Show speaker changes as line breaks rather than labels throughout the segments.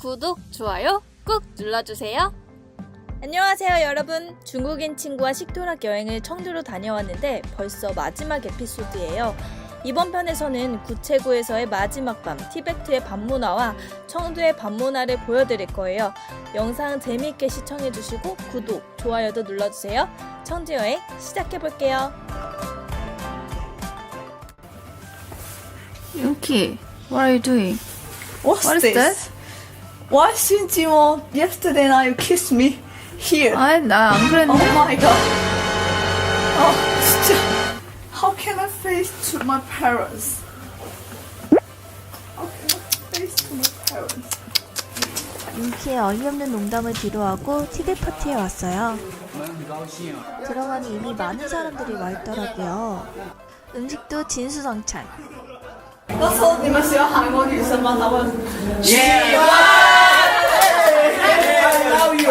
구독, 좋아요 꾹 눌러주세요.
안녕하세요 여러분 중국인 친구와 식도락 여행을 청주로 다녀왔는데 벌써 마지막 에피소드예요 이번 편에서는 구체구에서의 마지막 밤 티베트의 밤문화와 청두의 밤문화를 보여드릴 거예요 영상 재미있게 시청해주시고 구독, 좋아요도 눌러주세요 청주 여행 시작해볼게요
Yuki, what are you doing?
What's
What is
this?
this?
Why since you want yesterday night you kissed me here?
아, 나 안
oh
그랬는데.
my god. 어 진짜. How can I face to my parents? How can I face to my parents?
윤키의 어이없는 농담을 뒤로하고 티벳 파티에 왔어요. 들어가니 이미 많은 사람들이 와 있더라고요. 음식도 진수성찬.
那时候你们喜欢韩国女生吗？他
allow you.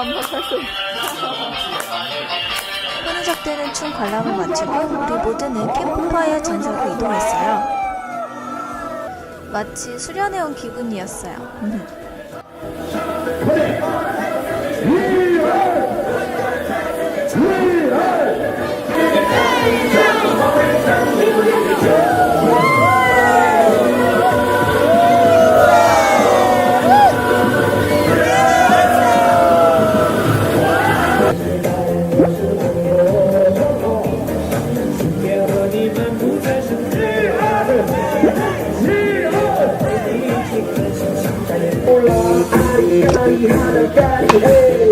흐느적대는 춤 관람을 마치고 우리 모두는 캠프파이어 전선으로 이동했어요. 마치 수련해온 기분이었어요. Hey,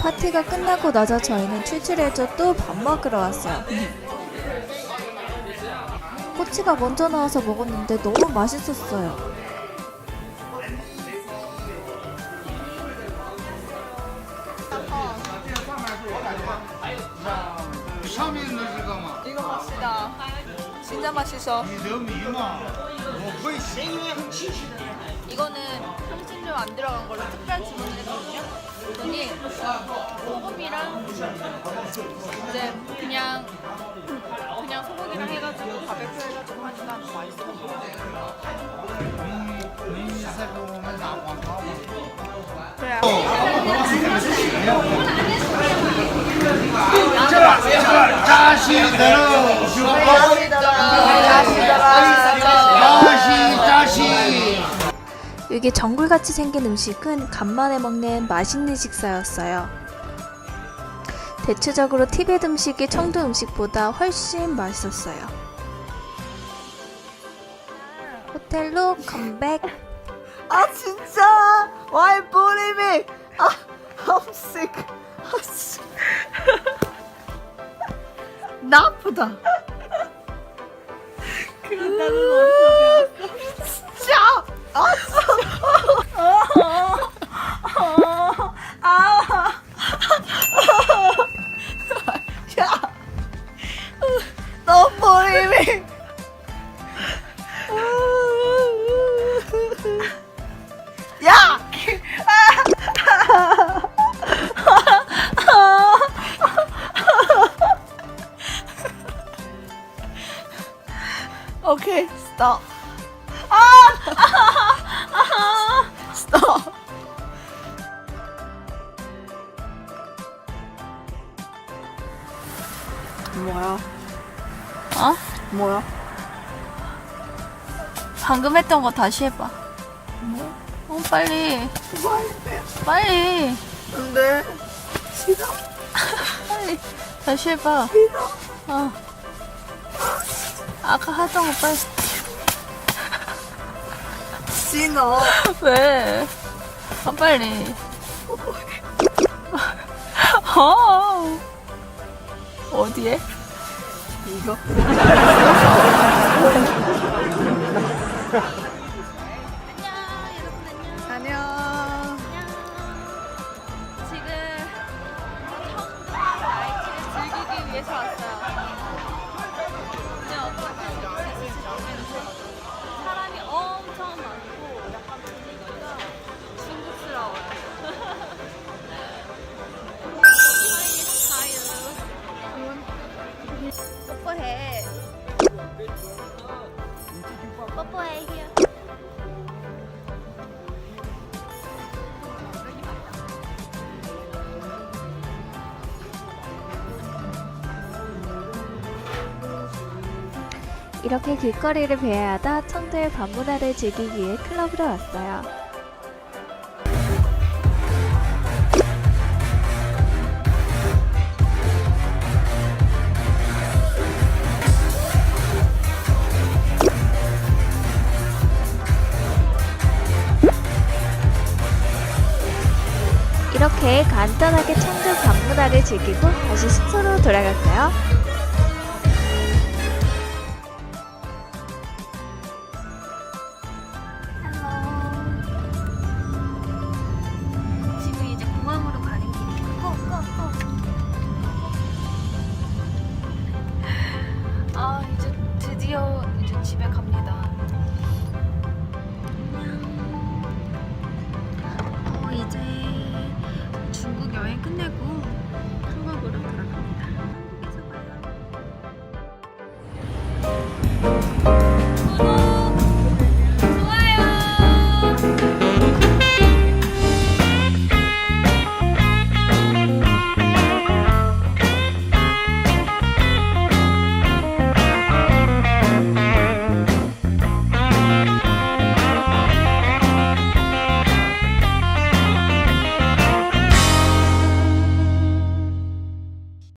파티가 끝나고 나서 저희는 출출해져 또 밥 먹으러 왔어요. 꼬치가 먼저 나와서 먹었는데 너무 맛있었어요.
진짜 맛있어. 이거는 향신료 안 들어간 걸로 특별 주문을 했거든요. 그랬더니 소금이랑 이제 그냥 그냥 소고기랑 해가지고 바베큐 해가지고 하니까 맛있어.
그래. 자식들아 아, 아,
여기 정글같이 생긴 음식은 간만에 먹는 맛있는 식사였어요. 대체적으로 티벳 음식이 청도 음식보다 훨씬 맛있었어요. 호텔로 컴백.
아 진짜 와이 보리미 아 homesick 아, 나쁘다 …
く… 뭐야?
어?
뭐야?
방금 했던 거 다시 해봐. 어, 빨리. 빨리.
근데 싫어.
빨리. 다시 해봐. 어. 아까 하던 거 빨리.
싫어.
왜? 아, 빨리. 어. 어디에?
이거.
이렇게 길거리를 배회하다 청도의 밤문화를 즐기기 위해 클럽으로 왔어요. 이렇게 간단하게 청도 밤문화를 즐기고 다시 숙소로 돌아갈까요?
드디어 이제 집에 갑니다.